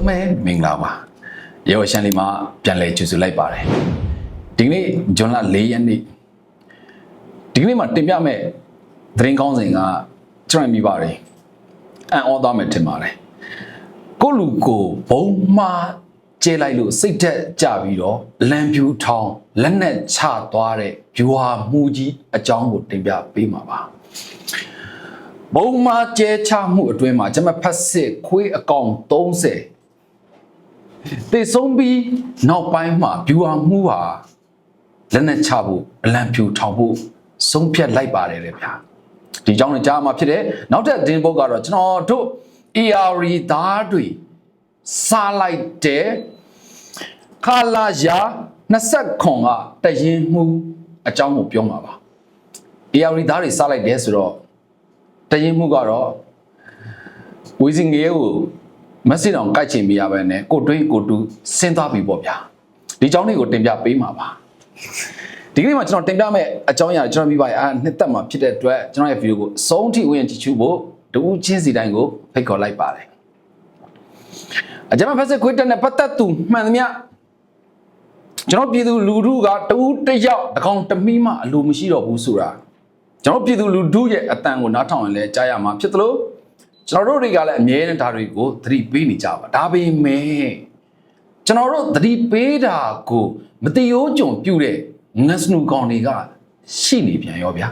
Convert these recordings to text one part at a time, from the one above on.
ဆုံးပဲမင်္ဂလာပါရေဝရှန်လီမှာပြန်လဲကြိုဆိုလိုက်ပါတယ်ဒီကနေ့ဂျွန်လ၄ရက်နေ့ဒီကနေ့မှာတင်ပြမဲ့သတင်းကောင်းစဉ်ကကျွန်တော်မိပါတယ်အံ့ဩသွားမယ်ထင်ပါတယ်ကိုလူကိုဘုံမှားကျဲလိုက်လို့စိတ်သက်ကြပြီးတော့လံပြူထောင်းလက်နဲ့ချသွားတဲ့ဗျူဟာမှုကြီးအကြောင်းကိုတင်ပြပေးမှာပါဘုံမာကျဲချမှုအတွင်းမှာကျွန်မဖတ်စစ်ခွေးအကောင်30 တေဆုံးပြီးနောက်ပိုင်းမှာဗျူဟာမှုဟာလက်နဲ့ချဖို့အလံဖြူထောင်ဖို့ဆုံးဖြတ်လိုက်ပါတယ်လေဗျာဒီကြောင့်လည်းကြားမှာဖြစ်တဲ့နောက်ထပ်ဒင်းဘုတ်ကတော့ကျွန်တော်တို့ ERD သားတွေစားလိုက်တဲ့ခလာယာ20ခွန်ကတရင်မှုအကြောင်းကိုပြောမှာပါ ERD သားတွေစားလိုက်တယ်ဆိုတော့တရင်မှုကတော့ဝီစင်ငယ်ကို မက်ဆေ့တောင်ကိုက်ချင်မရပဲနဲ့ကိုတွင်းကိုတူစဉ်းသွားပြီပေါ့ဗျာဒီအကြောင်းလေးကိုတင်ပြပေးမှာပါဒီကနေ့မှာကျွန်တော်တင်ပြမယ့်အကြောင်းအရာကျွန်တော်မိပါရအားနှစ်သက်မှာဖြစ်တဲ့အတွက်ကျွန်တော်ရဲ့ဗီဒီယိုကိုအဆုံးထိဝင်ကြည့်ရှုဖို့တူးချင်းစီတိုင်းကိုဖိတ်ခေါ်လိုက်ပါတယ်အကြမ်းဖက်စစ်ခွေးတက်နဲ့ပတ်သက်သူမှန်သမျှကျွန်တော်ပြည်သူလူထုကတူးတစ်ယောက်တစ်ကောင်တစ်မိမှအလိုမရှိတော့ဘူးဆိုတာကျွန်တော်ပြည်သူလူထုရဲ့အတန်ကိုနားထောင်ရင်လည်းကြားရမှာဖြစ်သလို ကျွန်တော်တို့တွေကလည်းအမြဲတမ်းဒါတွေကိုသတိပေးနေကြပါဒါပေမဲ့ကျွန်တော်တို့သတိပေးတာကိုမတိရိုးကြုံပြုတ်တဲ့ငတ်စနူကောင်တွေကရှိနေပြန်ရောဗျာ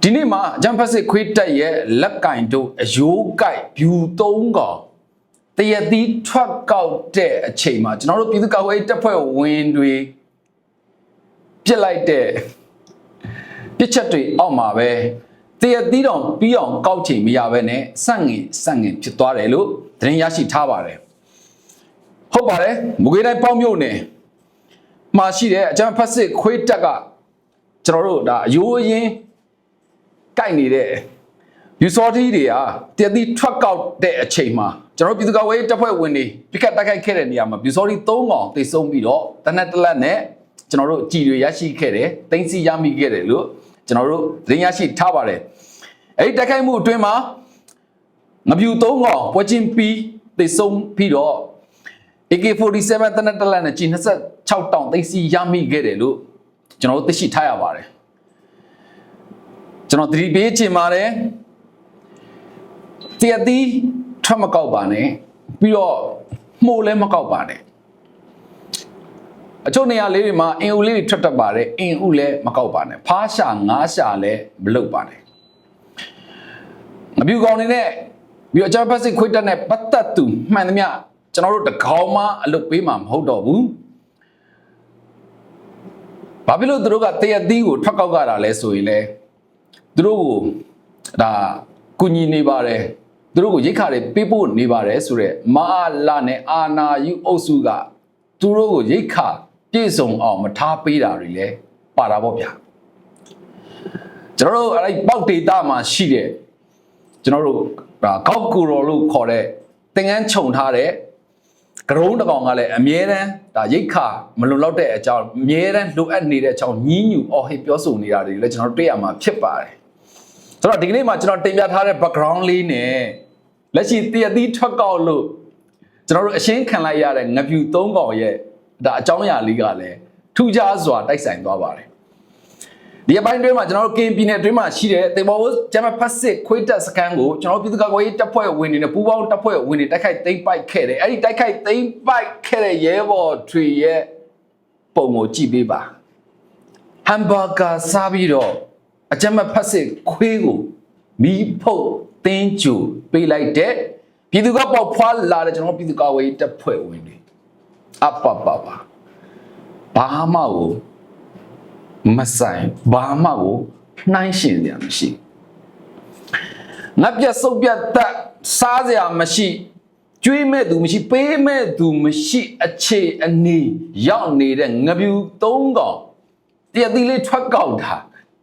ဒီနေ့မှာဂျမ်ဖက်စစ်ခွေးတက်ရဲ့လက်ကင်တို့အယိုးကိုက်ဖြူသုံးကောင်တရသီးထွက်ကောက်တဲ့အချိန်မှာကျွန်တော်တို့ပြည်သူ့ကာကွယ်ရေးတပ်ဖွဲ့ဝင်တွေပြစ်လိုက်တဲ့ပြစ်ချက်တွေအောက်မှာပဲ တရသီးတောင်ပြီးအောင်ကောက်ချိန်မရဘဲနဲ့စန့်ငင်စန့်ငင်ဖြစ်သွားတယ်လို့သတင်းရရှိထားပါတယ်ဟုတ်ပါတယ်မကွေးတိုင်းပေါင်းမြို့နယ်မှာရှိတဲ့အကြမ်းဖက်စစ်ခွေးတက်ကကျွန်တော်တို့ဒါအယိုးအရင်ကြိုက်နေတဲ့ယူစော်တီတွေကတရသီးထွက်ကောက်တဲ့အချိန်မှာကျွန်တော်တို့ပြည်သူ့ကာကွယ်ရေးတပ်ဖွဲ့ဝင်တွေပြစ်ခတ်တိုက်ခိုက်ခဲ့တဲ့နေရာမှာယူစော်တီ၃កောင်တိတ်ဆုံးပြီးတော့တနက်တလက်နဲ့ကျွန်တော်တို့ကြည်တွေရရှိခဲ့တယ်တင်းစီရမိခဲ့တယ်လို့ ကျွန်တော်တို့သတင်းရရှိထားပါတယ်အဲ့ဒီတိုက်ခိုက်မှုအတွင်းမှာငပြူ၃កောင်ပွဲချင်းပြီးတိတ်ဆုံးပြီးတော့ AK47 တနက်တလက်နဲ့ကြီး26တောင်သိမ်းစီရမိခဲ့တယ်လို့ကျွန်တော်တို့သိရှိထားရပါတယ်ကျွန်တော်သတိပေးချင်ပါတယ်တရသီးထွက်မကောက်ပါနဲ့ပြီးတော့မှုလည်းမကောက်ပါနဲ့ အချို့နေရာလေးတွေမှာအင်ဦးလေးတွေထွက်တတ်ပါတယ်အင်ဦးလည်းမကောက်ပါနဲ့ဖားရှာငားရှာလည်းမလုပ်ပါနဲ့ငပြူကောင်နေနဲ့ပြီးတော့အကြမ်းဖက်စစ်ခွေးတက်နဲ့ပတ်သက်သူမှန်သမျှကျွန်တော်တို့တကောင်မှအလုပ်ပေးမှာမဟုတ်တော့ဘူးဘာဖြစ်လို့သူတို့ကတရသီးကိုထွက်ကောက်ကြတာလဲဆိုရင်လေသူတို့ကိုဒါကုညီနေပါတယ်သူတို့ကိုရိတ်ခါတွေပေးဖို့နေပါတယ်ဆိုတော့မာလာနဲ့အာနာယူအုပ်စုကသူတို့ကိုရိတ်ခါ ပြည့်စုံအောင်မထားပေးတာတွေလဲပါတာပေါ့ဗျာကျွန်တော်တို့အဲ့ဒီပေါက်ဒေတာမှာရှိတဲ့ကျွန်တော်တို့ဒါကောက်ကူရောလို့ခေါ်တဲ့သင်ငန်းခြုံထားတဲ့ကရုံးတစ်ကောင်ကလည်းအမြဲတမ်းဒါရိတ်ခါမလုံလောက်တဲ့အကြောင်းအမြဲတမ်းလိုအပ်နေတဲ့အကြောင်းညင်းညူအော်ဟစ်ပြောဆိုနေတာတွေလည်းကျွန်တော်တို့တွေ့ရမှာဖြစ်ပါတယ်ဆိုတော့ဒီကနေ့မှာကျွန်တော်တင်ပြထားတဲ့ background လေးနဲ့လက်ရှိတရသီးထွက်ကောက်လို့ကျွန်တော်တို့အရှင်းခံလိုက်ရတဲ့ငပြူ၃កောင်ရဲ့ ဒါအကြောင်းအရာလေးကလည်းထူးခြားစွာတိုက်ဆိုင်သွားပါတယ်ဒီအပိုင်းတွင်းမှာကျွန်တော်တို့ကင်ပြည်နယ်အတွင်းမှာရှိတဲ့တေဘော်ဂျမဖတ်စစ်ခွေးတက်စကန်ကိုကျွန်တော်တို့ပြည်သူ့ကာကွယ်ရေးတပ်ဖွဲ့ဝင်တွေနဲ့ပူးပေါင်းတပ်ဖွဲ့ဝင်တွေတိုက်ခိုက်သိမ်းပိုက်ခဲ့တယ်အဲ့ဒီတိုက်ခိုက်သိမ်းပိုက်ခဲ့တဲ့ရဲဘော်တွေရဲ့ပုံကိုကြည့်ပေးပါဟမ်ဘာဂါစားပြီးတော့အကြမ်းမဖတ်စစ်ခွေးကိုမီးဖုတ်တင်းကျူပေးလိုက်တဲ့ပြည်သူကပေါက်ဖွာလာတဲ့ကျွန်တော်တို့ပြည်သူ့ကာကွယ်ရေးတပ်ဖွဲ့ဝင်တွေ အပပပဘာမှကိုမဆိုင်ဘာမှကိုနှိုင်းရှင်စရာမရှိငါပြတ်စုပ်ပြတ်သက်စားစရာမရှိကျွေးမဲ့သူမရှိပေးမဲ့သူမရှိအခြေအနေရောက်နေတဲ့ငပြူသုံးကောင်တရသီးလေးထွက်ကောက်တာ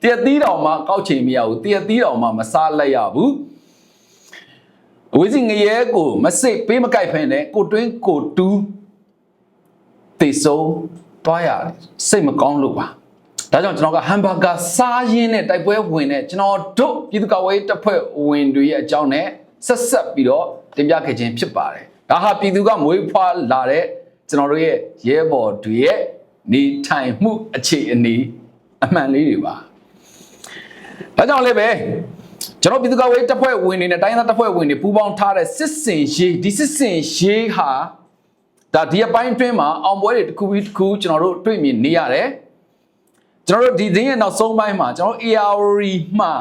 တရသီးတော်မှကောက်ချင်မရဘူးတရသီးတော်မှမစားလိုက်ရဘူးဝိစီငရဲကိုမစိတ်ပေးမကြိုက်ဖ ೇನೆ ကိုတွင်းကိုတူး တေဆုံးတွားရတယ်စိတ်မကောင်းလို့ပါဒါကြောင့်ကျွန်တော်ကဟမ်ဘာဂါစားရင်းနဲ့တိုက်ပွဲဝင်တဲ့ကျွန်တော်တို့ပြည်သူ့ကာကွယ်ရေးတပ်ဖွဲ့ဝင်တွေရဲ့အကြောင်းနဲ့ဆက်ဆက်ပြီးတော့တင်ပြခဲ့ခြင်းဖြစ်ပါတယ်ဒါဟာပြည်သူကမွေးဖွားလာတဲ့ကျွန်တော်တို့ရဲ့ရဲဘော်တွေရဲ့နေထိုင်မှုအခြေအနေအမှန်လေးတွေပါဒါကြောင့်လည်းပဲကျွန်တော်ပြည်သူ့ကာကွယ်ရေးတပ်ဖွဲ့ဝင်တွေနဲ့တိုင်းသားတပ်ဖွဲ့ဝင်တွေပူးပေါင်းထားတဲ့စစ်စင်ရေးဒီစစ်စင်ရေးဟာ ဒါဒီအပိုင်းအတွင်းမှာအောင်ပွဲတွေတစ်ခုပြီးတစ်ခုကျွန်တော်တို့တွေ့မြင်နေရတယ်ကျွန်တော်တို့ဒီသတင်းရဲ့နောက်ဆုံးပိုင်းမှာကျွန်တော်တို့ ARD မှာ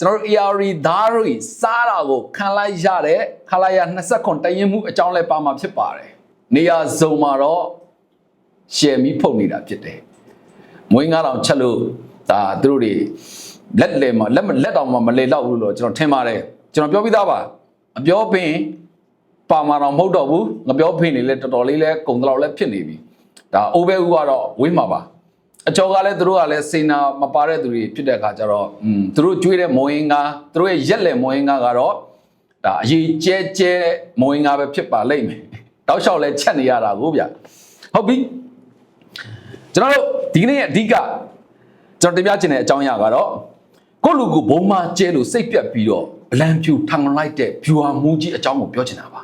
ကျွန်တော်တို့ ARD သားတွေစားတာကိုခံလိုက်ရတဲ့ခလာရ29တရင်မှုအကြောင်းလဲပါမှာဖြစ်ပါတယ်နေရာစုံမှာတော့ရှယ်မီဖုတ်နေတာဖြစ်တယ်မွေးငါးတောင်ချက်လို့ဒါသူတို့တွေလက်လေမှာလက်မလက်တောင်မှမလေတော့ဘူးလို့ကျွန်တော်ထင်ပါတယ်ကျွန်တော်ပြောပြီးသားပါအပြောပင် ပါမာတော့မဟုတ်တော့ဘူးငပြောဖိနေလဲတော်တော်လေးလဲကုံတလောက်လဲဖြစ်နေပြီဒါအိုးဘဲဦးကတော့ဝေးမှာပါအကျော်ကလည်းသူတို့ကလည်းစေနာမပါတဲ့သူတွေဖြစ်တဲ့အခါကျတော့อืมသူတို့ကျွေးတဲ့မော်ရင်ကားသူတို့ရဲ့ရက်လက်မော်ရင်ကားကတော့ဒါအရေးကျဲကျဲမော်ရင်ကားပဲဖြစ်ပါလိမ့်မယ်တောက်လျှောက်လဲချက်နေရတာကိုဗျဟုတ်ပြီကျွန်တော်တို့ဒီကနေ့ရဲ့အဓိကကျွန်တော်တင်ပြချင်တဲ့အကြောင်းအရာကတော့ကိုယ့်လူကိုဘုံမကျဲလို့စိတ်ပြက်ပြီးတော့ဗလန်ဖြူထောင်လိုက်တဲ့ဖြူဟာမူကြီးအကြောင်းကိုပြောချင်တာပါ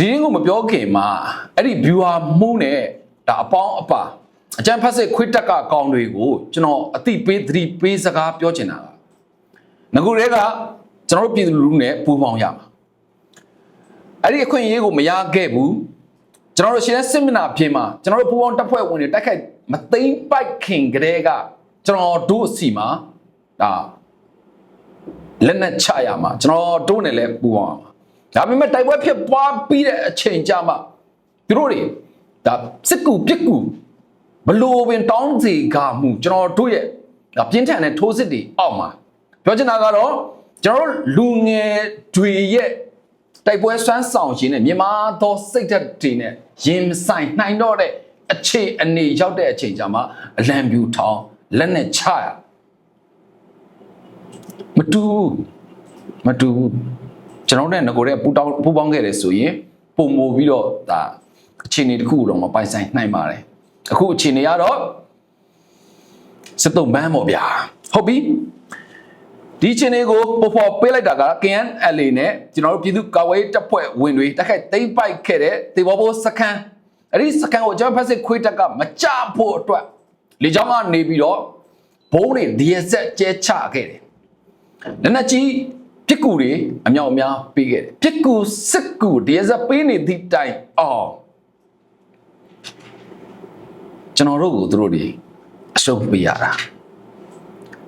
ဒီရင်းကိုမပြောခင်မှာအဲ့ဒီဖြူဟာမူနဲ့ဒါအပေါင်းအပါအကျန်းဖတ်စစ်ခွေးတက်ကကောင်းတွေကိုကျွန်တော်အတိပေးသတိပေးစကားပြောချင်တာကငကူတွေကကျွန်တော်တို့ပြည်သူလူထုနဲ့ပူးပေါင်းရမှာအဲ့ဒီအခွင့်အရေးကိုမရခဲ့ဘူးကျွန်တော်တို့ရှင်တဲ့စစ်မျက်နှာအပြင်မှာကျွန်တော်တို့ပူးပေါင်းတပ်ဖွဲ့ဝင်တွေတိုက်ခိုက်မသိမ့်ပိုက်ခင်ကလေးကကျွန်တော်တို့အစီမှာဒါလက်နဲ့ချရမှာကျွန်တော်တို့နဲ့လည်းပူပေါင်းရမှာ ဒါပေမဲ့တိုက်ပွဲဖြစ်ပွားပြီးတဲ့အချိန်ကြမှာသူတို့တွေဒါစစ်ကူပြစ်ကူဘလို့ပင်တောင်းစီကမှုကျွန်တော်တို့ရဲ့ဒါပြင်းထန်တဲ့ထိုးစစ်တွေအောက်မှာပြောချင်တာကတော့ကျွန်တော်တို့လူငယ်တွေရဲ့တိုက်ပွဲဆွမ်းဆောင်ခြင်းနဲ့မြန်မာသောစိတ်ဓာတ်တွေနဲ့ရင်ဆိုင်နိုင်တော့တဲ့အခြေအနေရောက်တဲ့အချိန်ကြမှာအလံပြူထောင်းလက်နဲ့ချရမတူဘူးမတူဘူး ကျွန်တော်တို့နဲ့ငကိုတဲ့ပူတောင်းပူပေါင်းခဲ့တယ်ဆိုရင်ပုံမိုပြီးတော့ဒါအခြေအနေတစ်ခုတော့မပိုင်ဆိုင်နိုင်ပါတယ်အခုအခြေအနေကတော့စစ်တုံးမန်းပေါ့ဗျာဟုတ်ပြီဒီချင်းလေးကိုပေါ်ပေါ်ပေးလိုက်တာက KNLA နဲ့ကျွန်တော်တို့ပြည်သူ့ကာကွယ်ရေးတပ်ဖွဲ့ဝင်တွေတက်ခိုက်သိမ်းပိုက်ခဲ့တဲ့တေဘောဘောစခန်းအဲ့ဒီစခန်းကိုကျွန်တော်ဖက်စစ်ခွေးတက်ကမကြဖို့အတွက်လေကြောင်းကနေပြီးတော့ဘုံတွေဒီရက်ဆက်ကျဲချခဲ့တယ်။လက်နက်ကြီး ပြစ်ကူတွေအမြောက်အများပေးခဲ့တယ်။ပြစ်ကူစစ်ကူဒီရက်ဆက်ပေးနေသည့်တိုင်အောင်ကျွန်တော်တို့ကိုသူတို့တွေအရှုံးပေးရတာ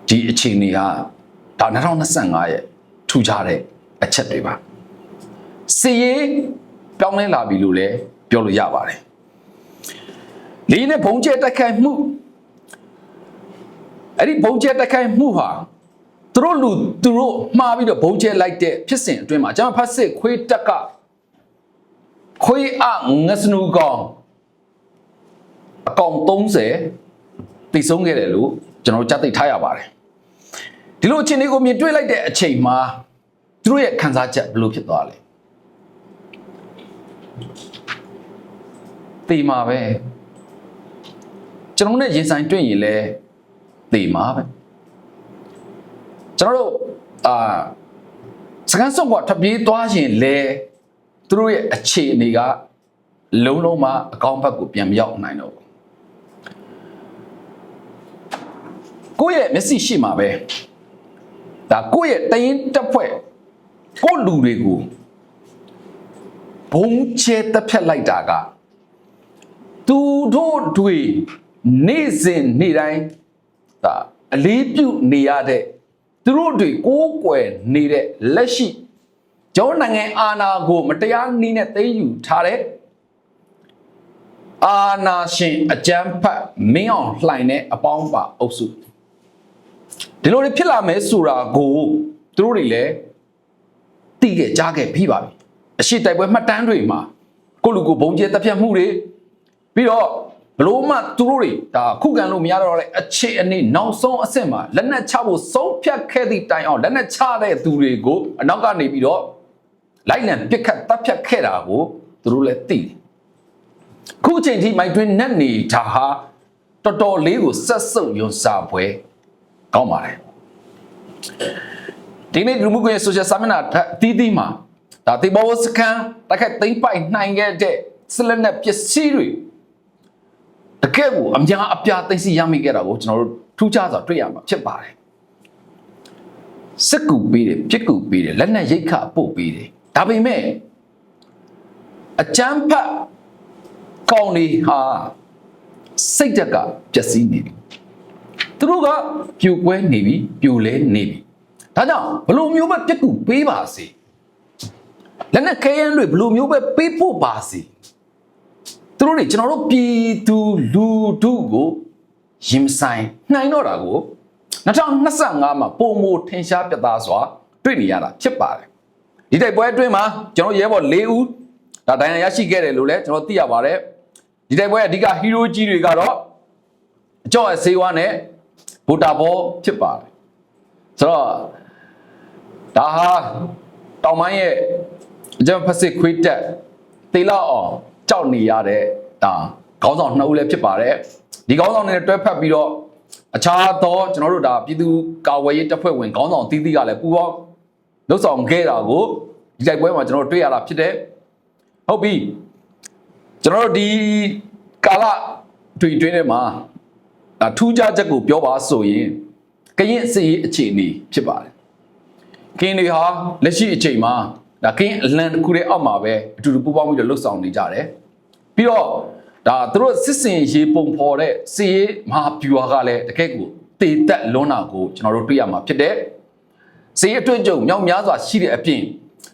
ဒီအခြေအနေကဒါ2025ရဲ့ထူခြားတဲ့အချက်တွေပါစီရေးပြောင်းလဲလာပြီလို့လည်းပြောလို့ရပါတယ်လေးနဲ့ဘုံကျဲတက်ခိုက်မှုအဲ့ဒီဘုံကျဲတက်ခိုက်မှုဟာ သူတို့လူသူတို့မှားပြီးတော့ဘုံကျဲလိုက်တဲ့ဖြစ်စဉ်အတွင်းမှာကျွန်တော်ဖတ်စစ်ခွေးတက်ကခွေးအငစနူကောင်အကောင်30တိတ်ဆုံးခဲ့တယ်လို့ကျွန်တော်ကြားသိထားရပါတယ်ဒီလိုအခြေအနေကိုမြင်တွေ့လိုက်တဲ့အချိန်မှာသူတို့ရဲ့ခံစားချက်ဘယ်လိုဖြစ်သွားလဲတေမာပဲကျွန်တော်နဲ့ရင်ဆိုင်တွေ့ရင်လည်းတေမာပဲ ကျွန်တော်တို့အာစကန်စုံကထပြေးသွားရင်လေသူတို့ရဲ့အခြေအနေကလုံးလုံးမအကောင့်ဘက်ကိုပြန်မရောက်နိုင်တော့ဘူးကိုယ့်ရဲ့မျက်စိရှိမှာပဲဒါကိုယ့်ရဲ့တရင်တက်ဖွဲ့ကိုယ့်လူတွေကိုဘုံချဲတက်ဖြတ်လိုက်တာကသူတို့တွေနေ့စဉ်နေ့တိုင်းဒါအလေးပြုနေရတဲ့ သူတို့တွေကိုးကွယ်နေတဲ့လက်ရှိကျောင်းနိုင်ငံအာဏာကိုမတရားနည်းနဲ့သိမ်းယူထားတဲ့အာနာရှင်အကြမ်းဖက်မင်းအောင်လှိုင်တဲ့အပေါင်းပါအုပ်စုဒီလိုတွေဖြစ်လာမယ်ဆိုတာကိုသူတို့တွေလည်းသိခဲ့ကြားခဲ့ပြီးပါပြီအရှိတိုက်ပွဲမှတ်တမ်းတွေမှာကိုလူကိုဘုံကျဲတပ်ဖြတ်မှုတွေပြီးတော့ဘ လို့မှသူတို့တွေဒါခုခံလို့မရတော့တဲ့အခြေအနေနောက်ဆုံးအဆင့်မှာလက်နက်ချဖို့ဆုံးဖြတ်ခဲ့သည့်တိုင်အောင်လက်နက်ချတဲ့သူတွေကိုအနောက်ကနေပြီးတော့လိုက်လံပစ်ခတ်တပ်ဖြတ်ခဲ့တာကိုသူတို့လည်းသိတယ်ခုအချိန်ထိမိုက်တွင်နဲ့နေတာဟာတော်တော်လေးကိုဆက်စုပ်ယွန်စာပွဲကောင်းပါတယ်ဒီနေ့လူမှုကွန်ရက် social စာမျက်နှာအသီးသီးမှာဒါတေဘောစကန်တိုက်ခိုက်သိမ့်ပိုက်နိုင်ခဲ့တဲ့စလက်နဲ့ပစ္စည်းတွေတ ကယ်ကိုအများအပြားသိသိရမိခဲ့တာကိုကျွန်တော်တို့ထူးခြားစွာတွေ့ရမှာဖြစ်ပါတယ်စစ်ကူပေးတယ်ပြစ်ကူပေးတယ်လက်နက်ရိတ်ခပို့ပေးတယ်ဒါပေမဲ့အကြမ်းဖက်ကောင်းနေဟာစိတ်တက်ကပျက်စီးနေပြီသူတို့ကပြိုကွဲနေပြီပြိုလဲနေပြီဒါကြောင့်ဘလို့မျိုးပဲပြစ်ကူပေးပါစေလက်နက်ခဲယမ်းတွေဘလို့မျိုးပဲပေးဖို့ပါစေ သူတို့တွေကျွန်တော်တို့ပြည်သူလူထုကိုရင်ဆိုင်နှိုင်းတော့တာကို2025မှာပုံမထင်ရှားပြသစွာတွေ့နေရတာဖြစ်ပါတယ်ဒီတိုက်ပွဲအတွင်းမှာကျွန်တော်ရဲဘော်၄ဦးဒါဒိုင်ယာရရှိခဲ့တယ်လို့လည်းကျွန်တော်သိရပါတယ်ဒီတိုက်ပွဲအဓိကဟီးရိုးကြီးတွေကတော့အကြော့အစေးဝါနဲ့ဘူတာဘောဖြစ်ပါတယ်ဆိုတော့ဒါဟာတောင်ပိုင်းရဲ့အကြံဖက်စစ်ခွေးတက်တေလောက်အောင် ကြောက်နေရတဲ့ဒါခေါင်းဆောင်နှစ်ဦးလည်းဖြစ်ပါတယ်ဒီခေါင်းဆောင်တွေနဲ့တွဲဖက်ပြီးတော့အခြားသောကျွန်တော်တို့ဒါပြည်သူကာဝယ်ရေးတပ်ဖွဲ့ဝင်ခေါင်းဆောင်တီးတီးကလည်းပူပေါင်းလှုပ်ဆောင်ခဲ့တာကိုဒီတိုက်ပွဲမှာကျွန်တော်တို့တွေ့ရတာဖြစ်တယ်ဟုတ်ပြီကျွန်တော်တို့ဒီကာလတွေ့တွင်းထဲမှာဒါထူးခြားချက်ကိုပြောပါဆိုရင်ကရင်စီရေးအခြေအနေဖြစ်ပါတယ်ကင်းတွေဟာလက်ရှိအချိန်မှာဒါကင်းအလံတစ်ခုရဲ့အောက်မှာပဲအတူတူပူးပေါင်းပြီးတော့လှုပ်ဆောင်နေကြတယ် ပြီးတော့ဒါသူတို့စစ်စင်ရေးပုံဖော်တဲ့စီရေးမဟာဗျူဟာကလည်းတကယ့်ကိုတေတက်လွန်းတာကိုကျွန်တော်တို့တွေ့ရမှာဖြစ်တဲ့စီရေးအတွေ့အကြုံမြောက်များစွာရှိတဲ့အပြင်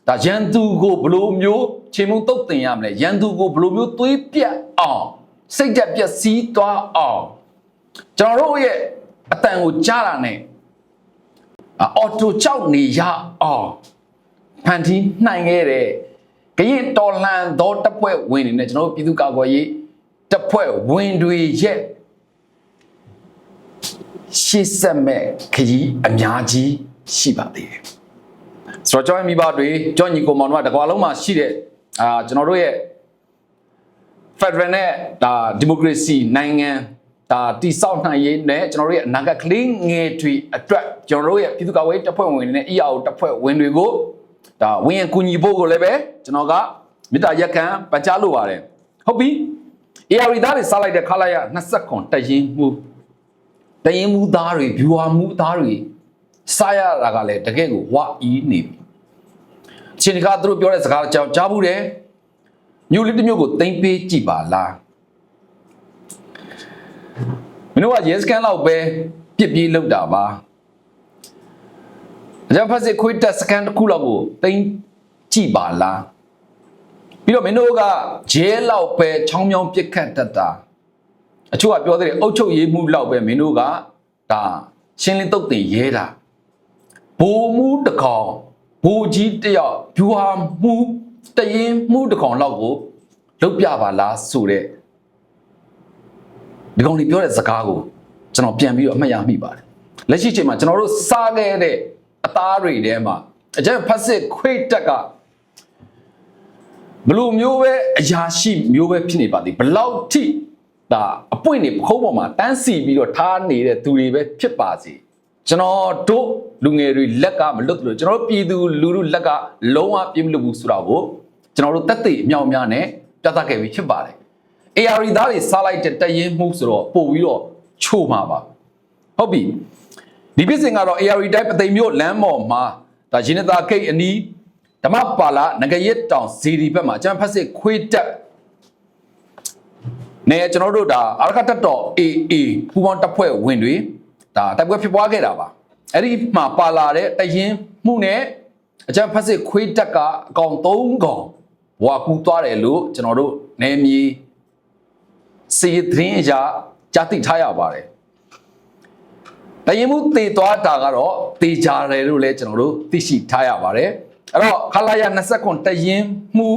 ဒါရန်သူကိုဘလိုမျိုးချိန်မုံတုတ်တင်ရမလဲရန်သူကိုဘလိုမျိုးသွေးပြတ်အောင်စိတ်တက်ပျက်စီးသွားအောင်ကျွန်တော်တို့ရဲ့အတန်ကိုကြားတာနဲ့အော်တိုချောက်နေရအောင်ဖန်တီးနိုင်ခဲ့တဲ့ ကရင်တော်လှန်သောတပ်ဖွဲ့ဝင်တွေနဲ့ကျွန်တော်တို့ပြည်သူ့ကာကွယ်ရေးတပ်ဖွဲ့ဝင်တွေရဲ့ရှေ့ဆက်မဲ့ခရီးအများကြီးရှိပါသေးတယ်ဆိုတော့ကျွန်တော်မိဘတွေကြောညီကိုမောင်တို့ကတကွာလုံးမှာရှိတဲ့အာကျွန်တော်တို့ရဲ့ Federal နဲ့ဒါဒီမိုကရေစီနိုင်ငံဒါတိဆောက်နိုင်ရေးနဲ့ကျွန်တော်တို့ရဲ့အနာဂတ်ကလေးငယ်တွေအတွက်ကျွန်တော်တို့ရဲ့ပြည်သူ့ကာကွယ်ရေးတပ်ဖွဲ့ဝင်တွေနဲ့ EAO တပ်ဖွဲ့ဝင်တွေကို ဒါဝင်ရင်ကူညီဖို့ကိုလည်းပဲကျွန်တော်ကမေတ္တာရက်ခံပန်ကြားလိုပါတယ်ဟုတ်ပြီ AR သားတွေစားလိုက်တဲ့ခလာရ20ခွန်တရင်မှုတရင်မှုသားတွေ viewer မှုသားတွေစားရတာကလည်းတကယ်ကိုဝအီးနေပြီအချိန်တခါသူတို့ပြောတဲ့စကားကြောင့်ကြားဘူးတယ်မြို့လေးတစ်မြို့ကိုတင်ပေးကြည့်ပါလားမင်းတို့ကရဲစကန်လောက်ပဲပြစ်ပြေးလောက်တာပါ အကြမ်းဖက်စစ်ခွေးတက်စကန်တစ်ခုလောက်ကိုတင်ကြည့်ပါလားပြီးတော့မင်းတို့ကဂျဲလောက်ပဲချောင်းမြောင်းပြစ်ခတ်တတ်တာအချို့ကပြောသေးတယ်အုတ်ချုပ်ရေးမှုလောက်ပဲမင်းတို့ကဒါရှင်းလင်းတုတ်တင်ရဲတာဘိုးမှုတစ်ကောင်ဘိုးကြီးတယောက်ဖြူဟာမှုတရင်မှုတစ်ကောင်လောက်ကိုလုတ်ပြပါလားဆိုတဲ့ဒီကောင်လေးပြောတဲ့စကားကိုကျွန်တော်ပြန်ပြီးတော့အမှတ်ရမိပါတယ်လက်ရှိချိန်မှာကျွန်တော်တို့စားခဲ့တဲ့ အသားတွေထဲမှာအကျဉ်းဖတ်စစ်ခွေးတက်ကဘလို့မျိုးပဲအရာရှိမျိုးပဲဖြစ်နေပါသည်ဘလောက်ထိဒါအပွင့်နေပခုံးပေါ်မှာတန်းစီပြီးတော့ထားနေတဲ့သူတွေပဲဖြစ်ပါစေကျွန်တော်တို့လူငယ်တွေလက်ကမလွတ်လို့ကျွန်တော်တို့ပြည်သူလူထုလက်ကလုံးဝပြင်းမလို့ဘူးဆိုတာကိုကျွန်တော်တို့တက်သိအမြောက်အများနဲ့ပြသခဲ့ပြီးဖြစ်ပါတယ် AR သားတွေစားလိုက်တဲ့တရင်မှုဆိုတော့ပို့ပြီးတော့ချို့မှာပါဟုတ်ပြီ ဒီပြစ်စင်ကတော့ AR တိုင်းပသိမ်မြို့လမ်းပေါ်မှာဒါရင်းသားဂိတ်အနီးဓမ္မပါလာငကရက်တောင်ဇီဒီဘက်မှာအကျန်းဖက်စစ်ခွေးတက်နေကျွန်တော်တို့ဒါအာရခတက်တော် AA ပူပေါင်းတပ်ဖွဲ့ဝင်တွေဒါတိုက်ပွဲဖြစ်ပွားခဲ့တာပါအဲ့ဒီမှာပါလာတဲ့တရင်မှုနဲ့အကျန်းဖက်စစ်ခွေးတက်ကအကောင်၃ကောင်ဘွာကူသွားတယ်လို့ကျွန်တော်တို့နေမီစီသတင်းအရာကြားသိထားရပါတယ် တရင်မှုတေသွားတာကတော့တေကြတယ်လို့လည်းကျွန်တော်တို့သိရှိထားရပါတယ်အဲ့တော့ခလာရ29တရင်မှု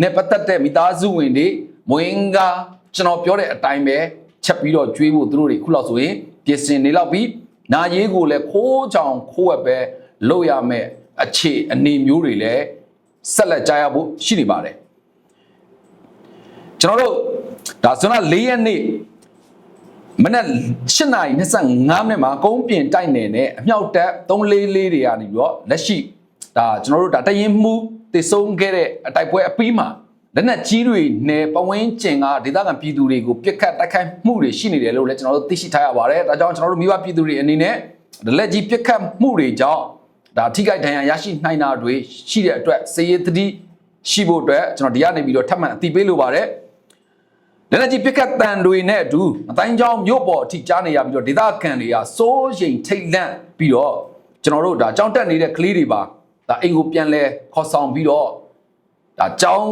နဲ့ပတ်သက်တဲ့မိသားစုဝင်တွေမွေးကားကျွန်တော်ပြောတဲ့အတိုင်းပဲချက်ပြီးတော့ကျွေးဖို့သူတို့တွေခုလောက်ဆိုရင်ပြင်ဆင်နေလောက်ပြီးနာရေးကိုလည်းခိုးချောင်ခိုးဝက်ပဲလုပ်ရမယ်အခြေအနေမျိုးတွေလည်းဆက်လက်ကြားရဖို့ရှိနေပါတယ်ကျွန်တော်တို့ဒါဇွန်လ၄ရက်နေ့ မနက်8နာရီ25မိနစ်မှာကုန်းပြင်တိုက်နယ်နဲ့အမြောက်တပ်344တွေကနေပြီးတော့လက်ရှိဒါကျွန်တော်တို့ဒါတရင်မှုတည်ဆုံးခဲ့တဲ့အတိုက်ပွဲအပြီးမှာလက်နက်ကြီးတွေနဲ့ပဝင်းကျင်ကဒေသခံပြည်သူတွေကိုပြစ်ခတ်တိုက်ခိုက်မှုတွေရှိနေတယ်လို့လည်းကျွန်တော်တို့သိရှိထားရပါတယ်ဒါကြောင့်ကျွန်တော်တို့မိဘပြည်သူတွေအနေနဲ့လက်ကြီးပြစ်ခတ်မှုတွေကြောင့်ဒါထိခိုက်ဒဏ်ရာရရှိနိုင်တာတွေရှိတဲ့အတွက်စေရေးတတိရှိဖို့အတွက်ကျွန်တော်ဒီကနေပြီးတော့ထပ်မံအသိပေးလိုပါတယ် လက်နက်ကြီးပစ်ခတ်တန်တွေနဲ့အတူအတိုင်းချောင်းမြို့ပေါ်အထိကြားနေရပြီးတော့ဒေသခံတွေကစိုးရိမ်ထိတ်လန့်ပြီးတော့ကျွန်တော်တို့ဒါကြောင်းတက်နေတဲ့ကလေးတွေပါဒါအိမ်ကိုပြန်လဲခေါ်ဆောင်ပြီးတော့ဒါကြောင်း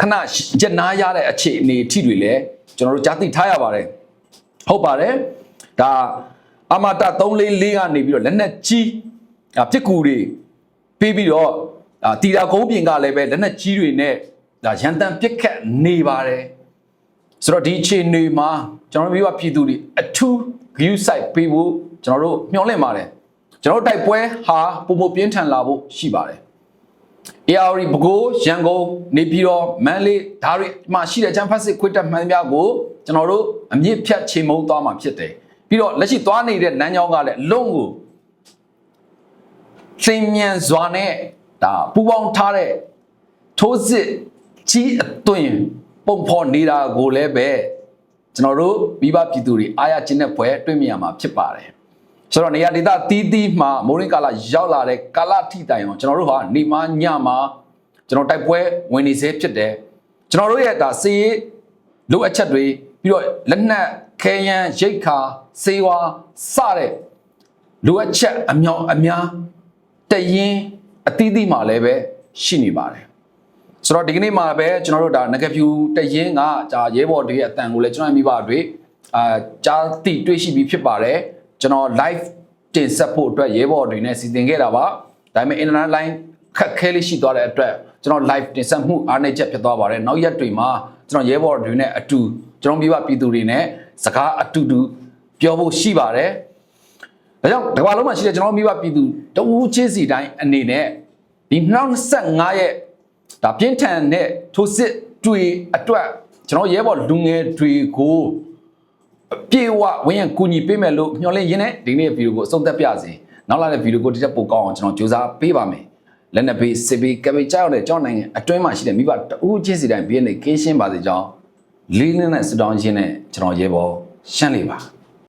ခဏရနာရတဲ့အခြေအနေအထိတွေလည်းကျွန်တော်တို့ကြားသိထားရပါတယ်ဟုတ်ပါတယ်ဒါအမတာ344ကနေပြီးတော့လက်နက်ကြီးဒါပြစ်ကူတွေပြီးပြီးတော့ဒါတီတာကုန်းပြင်ကလည်းပဲလက်နက်ကြီးတွေနဲ့ ဒါရန်တန်ပြစ်ခတ်နေပါတယ်ဆိုတော့ဒီအခြေအနေမှာကျွန်တော်တို့မိဘပြည်သူတွေအထူး view site ပေးဖို့ကျွန်တော်တို့မျှော်လင့်ပါတယ်ကျွန်တော်တို့တိုက်ပွဲဟာပုံမပြင်းထန်လာဖို့ရှိပါတယ် AR ဘကိုးရန်ကုန်နေပြည်တော်မန္တလေးဒါတွေမှာရှိတဲ့ချမ်းဖတ်စစ်ခွေးတက်မှန်များကိုကျွန်တော်တို့အမြင့်ဖြတ်ချိန်မုံသွားမှာဖြစ်တယ်ပြီးတော့လက်ရှိသွားနေတဲ့နန်းကြောင်းကလည်းအလုံးကိုသင်မြန်စွာနဲ့ဒါပူပေါင်းထားတဲ့ထိုးစစ် ကြီးအသွင်ပုံဖော်နေတာကိုလည်းပဲကျွန်တော်တို့မိဘပြည်သူတွေအားရခြင်းနဲ့ပွဲတွေ့မြင်ရမှာဖြစ်ပါတယ်ဆိုတော့နေရာဒေသတီးတီးမှာမိုးရင်းကာလရောက်လာတဲ့ကာလထိတိုင်အောင်ကျွန်တော်တို့ဟာနေမညမှာကျွန်တော်တိုက်ပွဲဝင်နေစေဖြစ်တယ်ကျွန်တော်တို့ရဲ့ဒါစီရေးလိုအပ်ချက်တွေပြီးတော့လက်နက်ခဲယမ်းရိတ်ခါစေဝါစတဲ့လိုအပ်ချက်အမြောက်အများတရင်အသီးသီးမှာလည်းပဲရှိနေပါတယ် ဆိုတော့ဒီကနေ့မှာပဲကျွန်တော်တို့ဒါငကဖြူတရင်ကဒါရဲဘော်တွေရဲ့အတန်ကိုလည်းကျွန်တော်မိဘတွေအာကြားသိတွေ့ရှိပြီးဖြစ်ပါတယ်ကျွန်တော် live တင်ဆက်ဖို့အတွက်ရဲဘော်တွေနဲ့စီစဉ်ခဲ့တာပါဒါပေမဲ့ internet line ခက်ခဲလေးရှိသွားတဲ့အတွက်ကျွန်တော် live တင်ဆက်မှုအားနည်းချက်ဖြစ်သွားပါတယ်နောက်ရက်တွေမှာကျွန်တော်ရဲဘော်တွေနဲ့အတူကျွန်တော်မိဘပြည်သူတွေနဲ့စကားအတူတူပြောဖို့ရှိပါတယ်ဒါကြောင့်ဒီကမ္ဘာလုံးမှာရှိတဲ့ကျွန်တော်မိဘပြည်သူတဦးချင်းစီတိုင်းအနေနဲ့ဒီ2025ရဲ့ ဒါပြင်းထန်တဲ့ထိုးစစ်တွေအတွက်ကျွန်တော်ရဲဘော်လူငယ်တွေကိုပြေဝဝင်းရကူညီပေးမယ်လို့မျှော်လင့်ရင်းနဲ့ဒီနေ့ဗီဒီယိုကိုအဆုံးသတ်ပြစီနောက်လာတဲ့ဗီဒီယိုကိုတစ်ချက်ပိုကောင်းအောင်ကျွန်တော်ကြိုးစားပေးပါမယ်လက်နက်ပေးစစ်ပေးကပိတ်ကြောက်တဲ့ကြောင်းနိုင်ငံအတွင်းမှာရှိတဲ့မိဘတဦးချင်းစီတိုင်းပြည့်နေကင်းရှင်းပါစေကြောင်းလေးလင်းနဲ့စတောင်းချင်းနဲ့ကျွန်တော်ရေပေါ်ရှမ်းလေးပါ